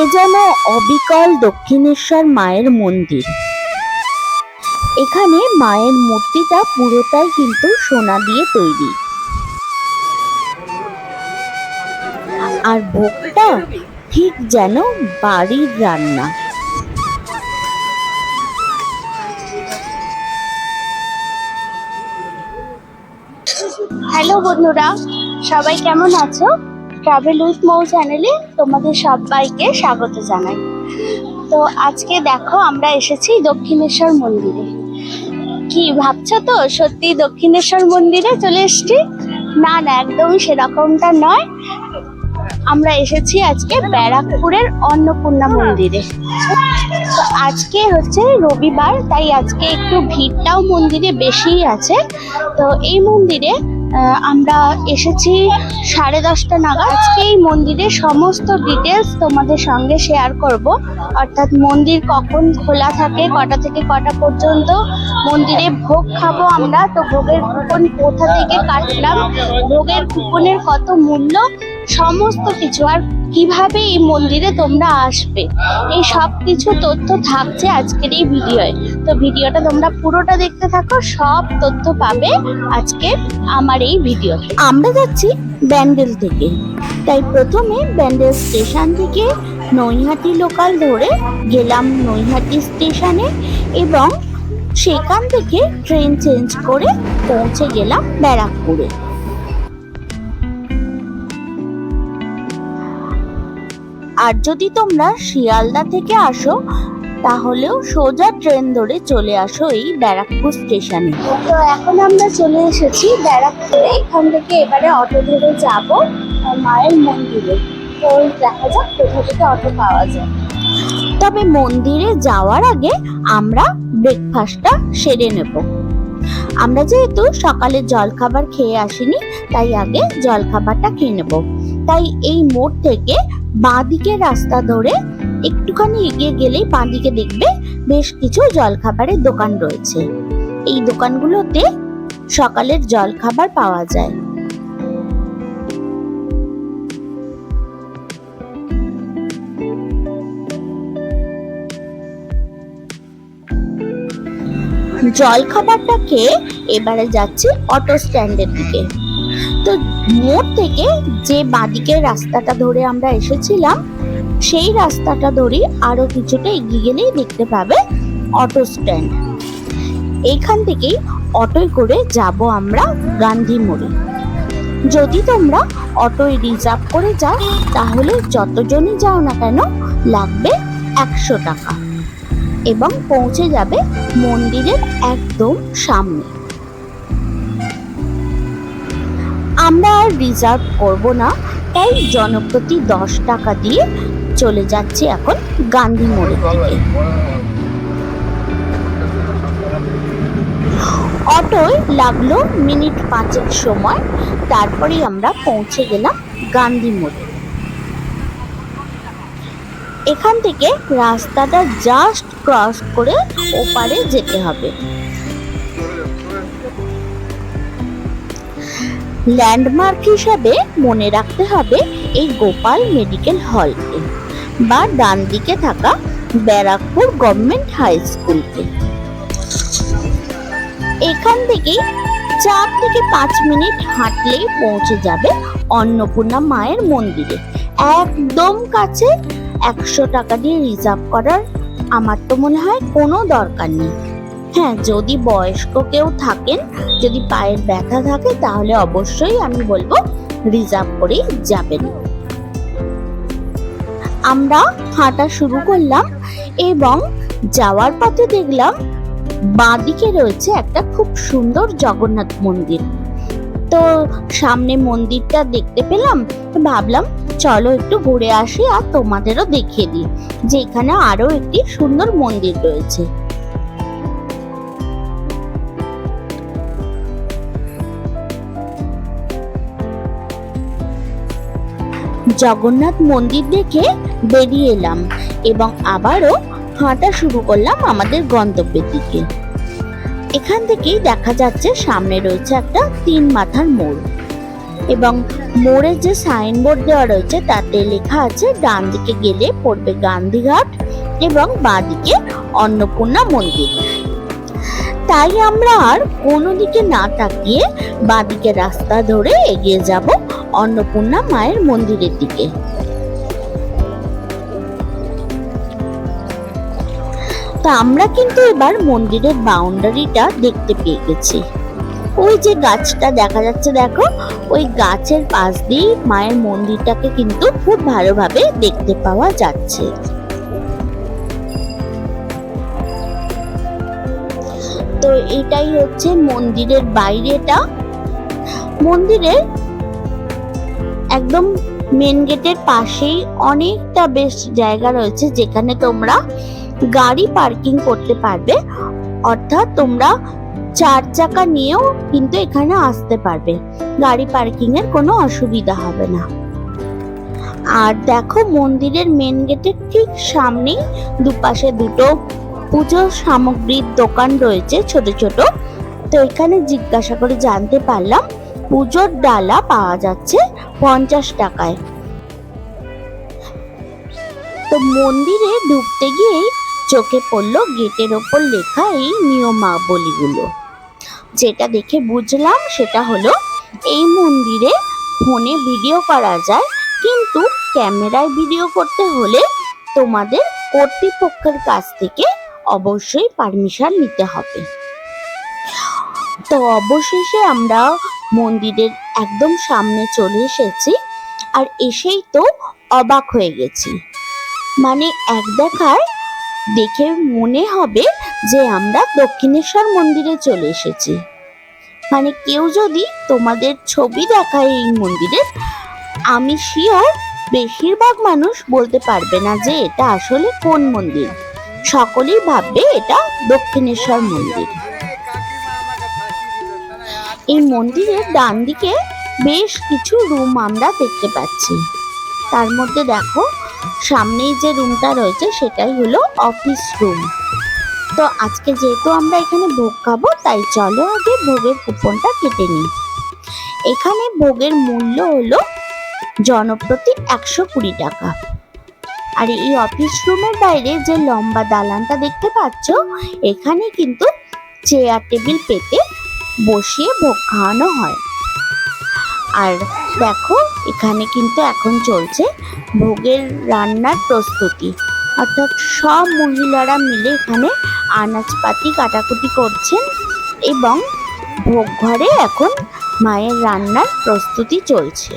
এ যেন অবিকল দক্ষিণেশ্বর মায়ের মন্দির। এখানে মায়ের মূর্তিটা পুরোটাই কিন্তু সোনা দিয়ে তৈরি। আর ভোগটা ঠিক যেন বাড়ির রান্না। হ্যালো বন্ধুরা, সবাই কেমন আছো? ট্রাভেল উইথ মৌ চ্যানেলে তোমাদের সবাইকে স্বাগত জানাই। তো আজকে দেখো আমরা এসেছি দক্ষিণেশ্বর মন্দিরে। কি ভাবছ তো? সত্যি দক্ষিণেশ্বর মন্দিরে চলে এসছি? না না, একদমই সেরকমটা নয়। আমরা এসেছি আজকে ব্যারাকপুরের অন্নপূর্ণা মন্দিরে। তো আজকে হচ্ছে রবিবার, তাই আজকে একটু ভিড়টাও মন্দিরে বেশিই আছে। তো এই মন্দিরে আমরা এসেছি সাড়ে দশটা নাগাদ। এই মন্দিরের সমস্ত ডিটেলস তোমাদের সঙ্গে শেয়ার করব। অর্থাৎ মন্দির কখন খোলা থাকে, কটা থেকে কটা পর্যন্ত, মন্দিরে ভোগ খাব আমরা। তো ভোগের কুপন কোথা থেকে কাটলাম? ভোগের কুপনের কত মূল্য? সমস্ত কিছু। আর কীভাবে এই মন্দিরে তোমরা আসবে? এই সব কিছু তথ্য থাকছে আজকের এই ভিডিওয়। তো ভিডিওটা তোমরা পুরোটা দেখতে থাকো, সব তথ্য পাবে আজকে আমার এই ভিডিওতে। আমরা যাচ্ছি ব্যান্ডেল থেকে। তাই প্রথমে ব্যান্ডেল স্টেশন থেকে নৈহাটি লোকাল ধরে গেলাম নৈহাটি স্টেশনে এবং সেখান থেকে ট্রেন চেঞ্জ করে পৌঁছে গেলাম ব্যারাকপুরে। আর যদি তোমরা শিয়ালদা থেকে আসো তাহলেও সোজা ট্রেন ধরে চলে আসো এই ব্যারাকপুর স্টেশনে। তো এখন আমরা চলে এসেছি ব্যারাকপুরে। এখান থেকে এবারে অটো ধরে যাব মায়ের মন্দিরে। তো দেখা যাক কোথা থেকে অটো পাওয়া যায়। তবে মন্দিরে যাওয়ার আগে আমরা ব্রেকফাস্টটা সেরে নেব। আমরা যেহেতু সকালে জলখাবার খেয়ে আসিনি তাই আগে জলখাবারটা খেয়ে নেব। তাই এই মোড় থেকে বাঁদিকে রাস্তা ধরে একটুখানি এগিয়ে গেলেই বাঁদিকে দেখবে বেশ কিছু জলখাবারের দোকান রয়েছে। এই দোকানগুলোতে সকালের জলখাবার পাওয়া যায়। জলখাবারটা খেয়ে এবারে যাচ্ছি অটো স্ট্যান্ডের দিকে। তো মোড় থেকে যে বাঁদিকের রাস্তাটা ধরে আমরা এসেছিলাম, সেই রাস্তাটা ধরে আরও কিছুটা এগিয়ে গেলেই দেখতে পাবে অটো স্ট্যান্ড। এখান থেকেই অটোয় করে যাব আমরা গান্ধী মোড়ে। যদি তোমরা অটোয় রিজার্ভ করে যাও, তাহলে যতজনই যাও না কেন, লাগবে একশো টাকা। এবং পৌঁছে যাবে মন্দিরের একদম সামনে। আমরা আর রিজার্ভ করব না। তাই জনপ্রতি দশ টাকা দিয়ে চলে যাচ্ছে এখন গান্ধী মোড়ের দিকে অটোয় লাগল মিনিট পাঁচের সময়, তারপরেই আমরা পৌঁছে গেলাম গান্ধী মোড়ে। এখান থেকে রাস্তাটা জাস্ট ক্রস করে ওপারে যেতে হবে। ল্যান্ডমার্ক হিসাবে মনে রাখতে হবে এই গোপাল মেডিকেল হলকে বা ডান দিকে থাকা ব্যারাকপুর গভর্নমেন্ট হাই স্কুলকে। এখান থেকেই চার থেকে পাঁচ মিনিট হাঁটলেই পৌঁছে যাবে অন্নপূর্ণা মায়ের মন্দিরে। একদম কাছে একশো টাকা দিয়ে রিজার্ভ করার আমার তো মনে হয় কোনো দরকার নেই। হ্যাঁ যদি বয়স্ক কেউ থাকেন, যদি পায়ের ব্যথা থাকে, তাহলে অবশ্যই আমি বলব রিজার্ভ করেই যাবেন। আমরা হাঁটা শুরু করলাম এবং যাওয়ার পথে দেখলাম বাঁদিকে রয়েছে একটা খুব সুন্দর জগন্নাথ মন্দির। তো সামনে মন্দিরটা দেখতে পেলাম ভাবলাম, চলো একটু ঘুরে আসি আর তোমাদেরও দেখিয়ে দিই। যে এখানে আরও একটি সুন্দর মন্দির রয়েছে। জগন্নাথ মন্দির দেখে বেরিয়ে এলাম এবং আবারও হাঁটা শুরু করলাম আমাদের গন্তব্যের দিকে। এখান থেকেই দেখা যাচ্ছে সামনে রয়েছে একটা তিন মাথার মোড় এবং মোড়ে যে সাইনবোর্ড দেওয়া রয়েছে তাতে লেখা আছে, ডান দিকে গেলে পড়বে গান্ধীঘাট এবং বাঁ দিকে অন্নপূর্ণা মন্দির। তাই আমরা আর কোনো দিকে না তাকিয়ে বাঁদিকে রাস্তা ধরে এগিয়ে যাব অন্নপূর্ণা মায়ের মন্দিরের দিকে। তা আমরা কিন্তু এবার মন্দিরের বাউন্ডারিটা দেখতে পেয়ে গেছি। ওই যে গাছটা দেখা যাচ্ছে দেখো, ওই গাছের পাশ দিয়ে মায়ের মন্দিরটাকে কিন্তু খুব ভালোভাবে দেখতে পাওয়া যাচ্ছে। তো এটাই হচ্ছে মন্দিরের বাইরেটা। মন্দিরের একদম মেন গেটের পাশেই অনেকটা বেশ জায়গা রয়েছে যেখানে তোমরা গাড়ি পার্কিং করতে পারবে। অর্থাৎ তোমরা চার চাকা নিয়েও কিন্তু এখানে আসতে পারবে। গাড়ি পার্কিং এর কোনো অসুবিধা হবে না। আর দেখো মন্দিরের মেন গেটের ঠিক সামনেই দুপাশে দুটো পুজোর সামগ্রীর দোকান রয়েছে ছোট ছোট। তো এখানে জিজ্ঞাসা করে জানতে পারলাম পুজোর ডালা পাওয়া যাচ্ছে পঞ্চাশ টাকায়। তো মন্দিরে ঢুকতে গিয়েই চোখে পড়ল গেটের ওপর লেখা এই নিয়মাবলীগুলো। যেটা দেখে বুঝলাম সেটা হলো, এই মন্দিরে ফোনে ভিডিও করা যায়, কিন্তু ক্যামেরায় ভিডিও করতে হলে তোমাদের কর্তৃপক্ষের কাছ থেকে অবশ্যই পারমিশন নিতে হবে। তো অবশেষে আমরা মন্দিরের একদম সামনে চলে এসেছি আর এসেই তো অবাক হয়ে গেছি। মানে এক দেখায় দেখে মনে হবে যে আমরা দক্ষিণেশ্বর মন্দিরে চলে এসেছি। মানে কেউ যদি তোমাদের ছবি দেখায় এই মন্দিরে, আমি শিওর বেশিরভাগ মানুষ বলতে পারবে না যে এটা আসলে কোন মন্দির। সকলেই ভাববে এটা দক্ষিণেশ্বর মন্দির। এই মন্দিরের ডান দিকে বেশ কিছু রুম আমরা দেখতে পাচ্ছি। তার মধ্যে দেখো, সামনেই যে রুমটা রয়েছে সেটাই হলো অফিস রুম তো আজকে যেহেতু আমরা এখানে ভোগ খাব, তাই চলো আগে ভোগের কুপনটা কেটে নিই। এখানে ভোগের মূল্য হলো জনপ্রতি একশো কুড়ি টাকা। আর এই অফিস রুমের বাইরে যে লম্বা দালানটা দেখতে পাচ্ছ, এখানে কিন্তু চেয়ার টেবিল পেতে বসিয়ে ভোগ খাওয়ানো হয়। আর দেখো, এখানে কিন্তু এখন চলছে ভোগের রান্নার প্রস্তুতি। অর্থাৎ সব মহিলারা মিলে এখানে আনাজপাতি কাটাকুটি করছেন এবং ভোগ ঘরে এখন মায়ের রান্নার প্রস্তুতি চলছে।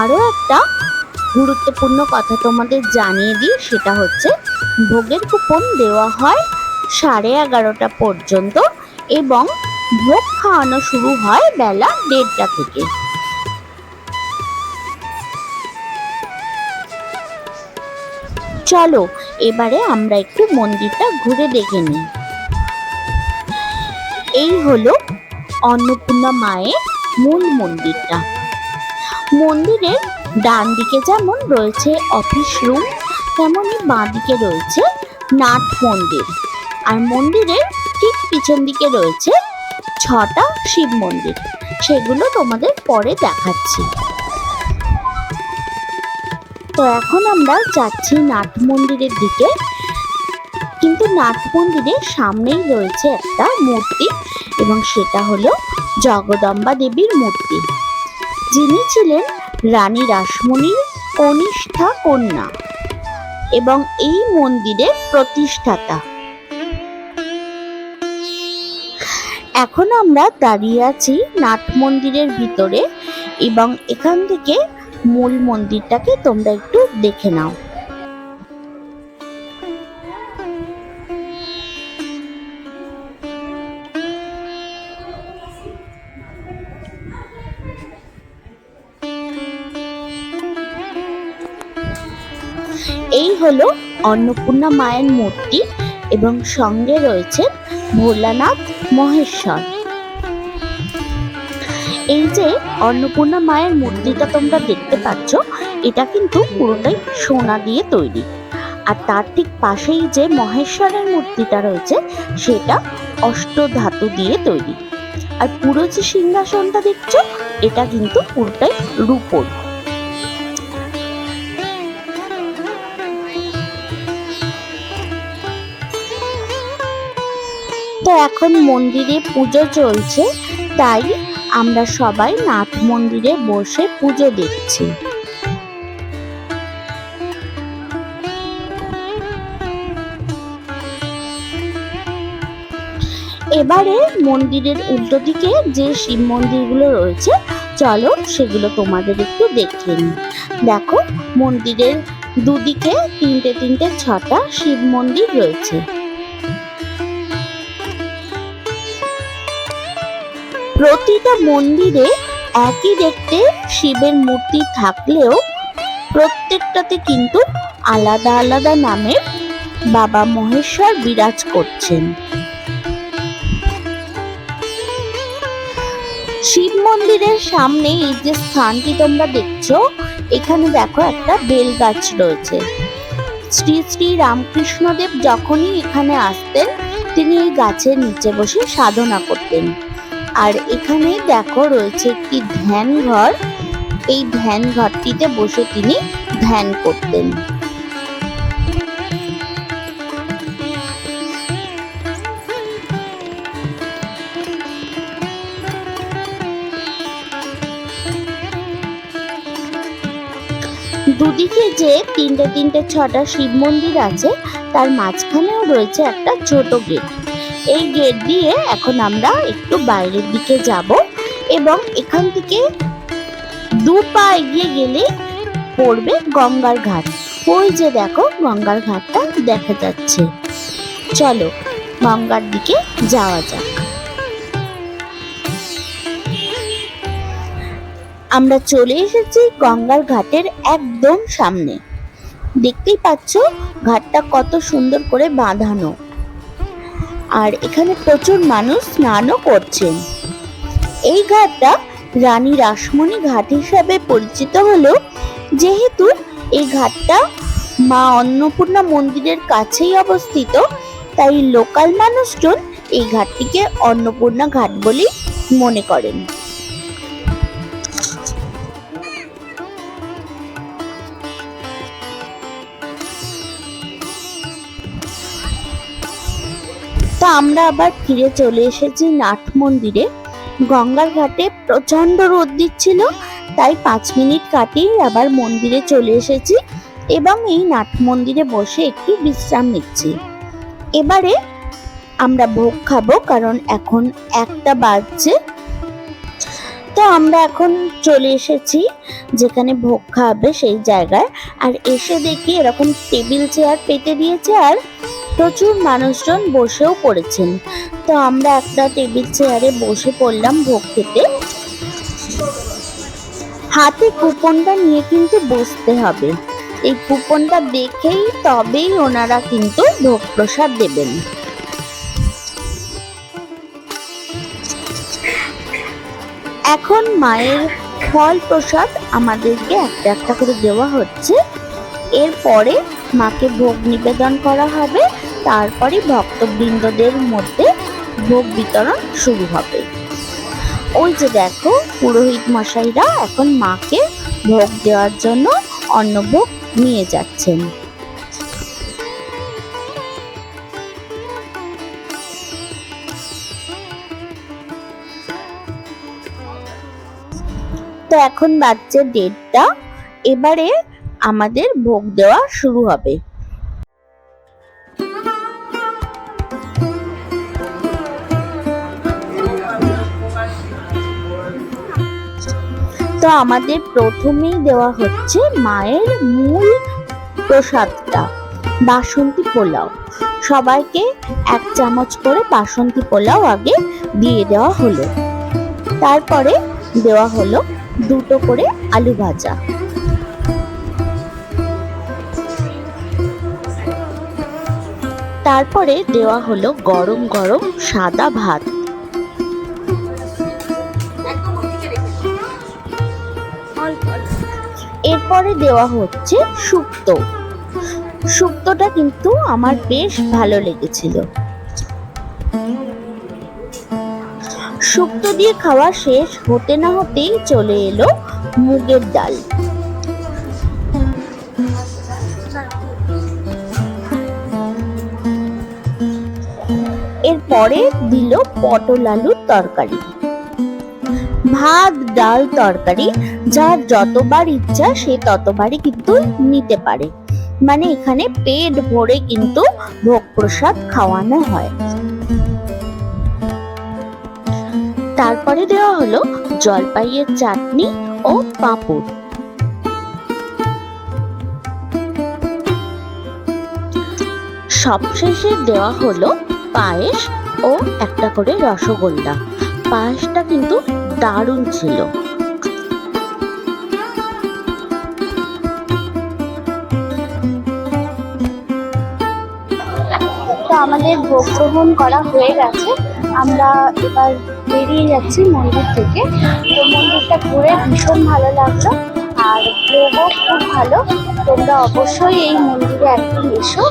আরও একটা গুরুত্বপূর্ণ কথা তোমাদের জানিয়ে দিই, সেটা হচ্ছে ভোগের কুপন দেওয়া হয় সাড়ে এগারোটা পর্যন্ত এবং ভোগ খাওয়ানো শুরু হয় বেলা দেড়টা থেকে। চলো, এবারে আমরা একটু মন্দিরটা ঘুরে দেখে নিই। এই হলো অন্নপূর্ণা মায়ের মূল মন্দিরটা। মন্দিরের ডান দিকে যেমন রয়েছে অফিস রুম তেমনই বাঁ দিকে রয়েছে নাট মন্দির। আর মন্দিরের ঠিক পিছন দিকে রয়েছে ছটা শিব মন্দির। সেগুলো তোমাদের পরে দেখাচ্ছি। তো এখন আমরা যাচ্ছি নাট মন্দিরের দিকে। কিন্তু নাট মন্দিরের সামনেই রয়েছে একটা মূর্তি এবং সেটা হলো জগদম্বা দেবীর মূর্তি। যিনি ছিলেন রানী রাসমণির কনিষ্ঠা কন্যা। এবং এই মন্দিরের প্রতিষ্ঠাতা। এখন আমরা দাঁড়িয়ে আছি নাট মন্দিরের ভিতরে এবং এখান থেকে মূল মন্দিরটাকে তোমরা একটু দেখে নাও। অন্নপূর্ণা মায়ের মূর্তি এবং সঙ্গে রয়েছে ভোলানাথ মহেশ্বর। এই যে অন্নপূর্ণা মায়ের মূর্তিটা তোমরা দেখতে পাচ্ছ, এটা কিন্তু পুরোটাই সোনা দিয়ে তৈরি। আর তার ঠিক পাশেই যে মহেশ্বরের মূর্তিটা রয়েছে, সেটা অষ্টধাতু দিয়ে তৈরি। আর পুরো যে সিংহাসনটা দেখছ, এটা কিন্তু পুরোটাই রূপোর। এখন মন্দিরে পুজো চলছে, তাই আমরা সবাই নাথ মন্দিরে বসে পুজো দেখছি। এবারে মন্দিরের উল্টো দিকে যে শিব মন্দিরগুলো রয়েছে, চলো সেগুলো তোমাদের একটু দেখিয়ে নিই। দেখো, মন্দিরের দুদিকে তিনটে তিনটে ছটা শিব মন্দির রয়েছে। প্রতিটা মন্দিরে একই দেখতে শিবের মূর্তি থাকলেও প্রত্যেকটাতে কিন্তু আলাদা আলাদা নামে বাবা মহেশ্বর বিরাজ করছেন। শিব মন্দিরের সামনে এই যে স্থানটি তোমরা দেখছ, এখানে দেখো একটা বেল গাছ রয়েছে। শ্রী শ্রী রামকৃষ্ণদেব যখনই এখানে আসতেন, তিনি এই গাছের নিচে বসে সাধনা করতেন। আর এখানে দেখো রয়েছে একটি ধ্যান ঘর। এই ধ্যান ঘরটিতে বসে তিনি ধ্যান করতেন। দুদিকে যে তিনটে তিনটে ছটা শিব মন্দির আছে, তার মাঝখানেও রয়েছে একটা ছোট গেট। এই গেট দিয়ে এখন আমরা একটু বাইরের দিকে যাব এবং এখান থেকে দু পা এগিয়ে গেলে পড়বে গঙ্গার ঘাট। ওই যে দেখো, গঙ্গার ঘাটটা দেখা যাচ্ছে। চলো গঙ্গার দিকে যাওয়া যাক। আমরা চলে এসেছি গঙ্গার ঘাটের একদম সামনে। দেখতেই পাচ্ছ, ঘাটটা কত সুন্দর করে বাঁধানো। আর এখানে প্রচুর মানুষ স্নানও করছেন। এই ঘাটটা রানী রাসমণি ঘাট হিসাবে পরিচিত হলেও যেহেতু এই ঘাটটা মা অন্নপূর্ণা মন্দিরের কাছেই অবস্থিত, তাই লোকাল মানুষজন এই ঘাটটিকে অন্নপূর্ণা ঘাট বলেই মনে করেন। আমরা আবার ফিরে চলে এসেছি নাট মন্দিরে। গঙ্গার ঘাটে প্রচণ্ড রোদ দিচ্ছিল, তাই পাঁচ মিনিট কাটিয়ে আবার মন্দিরে চলে এসেছি এবং এই নাট মন্দিরে বসে একটু বিশ্রাম নিচ্ছি। এবারে আমরা ভোগ খাব, কারণ এখন একটা বাজছে। তো আমরা এখন চলে এসেছি, যেখানে ভোগ খাওয়াবে সেই জায়গায়। আর এসে দেখি এরকম টেবিল, চেয়ার পেতে দিয়েছে আর প্রচুর মানুষজন বসেও পড়েছেন। তো আমরা একটা টেবিল চেয়ারে বসে পড়লাম ভোগ খেতে। হাতে কুপনটা নিয়ে কিন্তু বসতে হবে। এই কুপনটা দেখেই তবেই ওনারা কিন্তু ভোগ প্রসাদ দেবেন। এখন মায়ের ফল প্রসাদ আমাদেরকে একটা একটা করে দেওয়া হচ্ছে। এরপরে মাকে ভোগ নিবেদন করা হবে। তারপরে ভক্তবৃন্দদের মধ্যে ভোগ বিতরণ শুরু হবে। ওই যে দেখো, পুরোহিত মশাইরা এখন মাকে ভোগ দেওয়ার জন্য অন্নভোগ নিয়ে যাচ্ছেন। তো এখন বাজছে ডেটটা এবারে আমাদের ভোগ দেওয়া শুরু হবে। তো আমাদের প্রথমেই দেওয়া হচ্ছে মায়ের মূল প্রসাদটা, বাসন্তী পোলাও। সবাইকে এক চামচ করে বাসন্তী পোলাও আগে দিয়ে দেওয়া হলো। তারপরে দেওয়া হলো দুটো করে আলু ভাজা। তারপরে দেওয়া হলো গরম গরম সাদা ভাত। এরপরে দেওয়া হচ্ছে শুক্তো শুক্তোটা কিন্তু আমার বেশ ভালো লেগেছিল। শুক্তো দিয়ে খাওয়া শেষ হতে না হতেই চলে এলো মুগের ডাল। এরপরে দিল পটল আলুর তরকারি। ভাত, ডাল, তরকারি, যার যতবার ইচ্ছা সে ততবারই কিন্তু নিতে পারে। মানে এখানে পেট ভরে কিন্তু ভোগ প্রসাদ খাওয়ানো হয়। তারপরে দেওয়া হলো জলপাইয়ের চাটনি ও পাঁপড়। সবশেষে দেওয়া হলো পায়েস ও একটা করে রসগোল্লা। পায়েসটা কিন্তু দারুণ ছিল। আমাদের ভোগ গ্রহণ করা হয়ে গেছে। আমরা এবার বেরিয়ে যাচ্ছি মন্দির থেকে। তো মন্দিরটা ঘুরে ভীষণ ভালো লাগল আর ভোগও খুব ভালো। তোমরা অবশ্যই এই মন্দিরে একদিন এসো।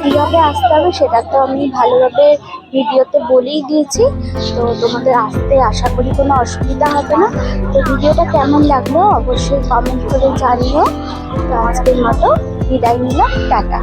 কীভাবে আসতে হবে সেটা তো আমি ভালোভাবে ভিডিওতে বলেই দিয়েছি। তো তোমাদের আসতে আশা করি কোনো অসুবিধা হবে না। তো ভিডিওটা কেমন লাগল অবশ্যই কমেন্ট করে জানিও। তো আজকের মতো বিদায় নিলাম, টাটা।